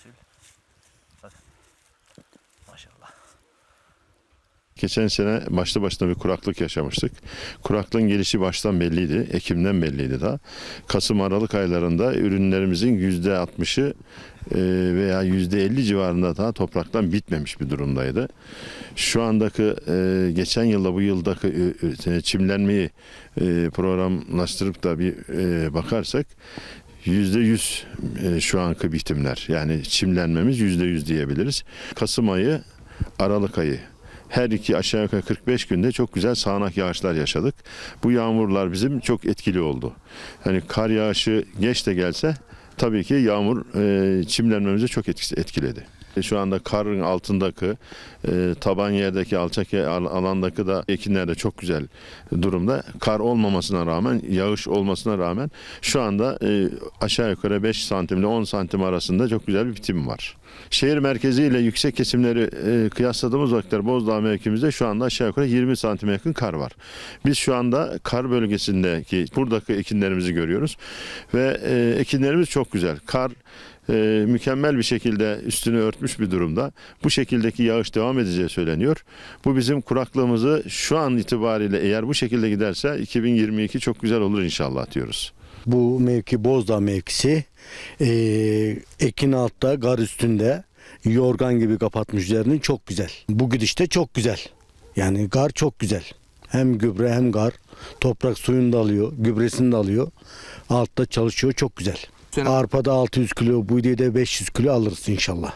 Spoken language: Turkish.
mahsul. Bak. Maşallah. Geçen sene başlı başına bir kuraklık yaşamıştık. Kuraklığın gelişi baştan belliydi. Ekim'den belliydi daha. Kasım Aralık aylarında ürünlerimizin %60'ı e, veya %50 civarında daha topraktan bitmemiş bir durumdaydı. Şu andaki e, geçen yılda bu yıldaki e, çimlenmeyi programlaştırıp da bir bakarsak Yüzde yüz e, şu anki bitimler yani çimlenmemiz yüzde yüz diyebiliriz. Kasım ayı, Aralık ayı her iki aşağı yukarı 45 günde çok güzel sağanak yağışlar yaşadık. Bu yağmurlar bizim çok etkili oldu. Hani kar yağışı geç de gelse tabii ki yağmur e, çimlenmemize çok etkiledi. E, Şu anda karın altındaki e, taban yerdeki alçak alandaki da ekinler de çok güzel durumda. Kar olmamasına rağmen yağış olmasına rağmen şu anda e, aşağı yukarı 5 santim ile 10 santim arasında çok güzel bir bitim var. Şehir merkezi ile yüksek kesimleri e, kıyasladığımız vakitler Bozdağ mevkimizde şu anda aşağı yukarı 20 santime yakın kar var. Biz şu anda kar bölgesindeki buradaki ekinlerimizi görüyoruz ve e, ekinlerimiz çok güzel. Kar e, mükemmel bir şekilde üstünü örtmüş bir durumda. Bu şekildeki yağış devam edeceği söyleniyor. Bu bizim kuraklığımızı şu an itibariyle eğer bu şekilde giderse 2022 çok güzel olur inşallah diyoruz. Bu mevki Bozdağ mevkisi. Ee, ekin altta, gar üstünde. Yorgan gibi kapatmış üzerini çok güzel. Bu gidişte çok güzel. Yani gar çok güzel. Hem gübre hem gar. Toprak suyunu da alıyor, gübresini de alıyor. Altta çalışıyor çok güzel. Arpada 600 kilo, buğdayda 500 kilo alırız inşallah.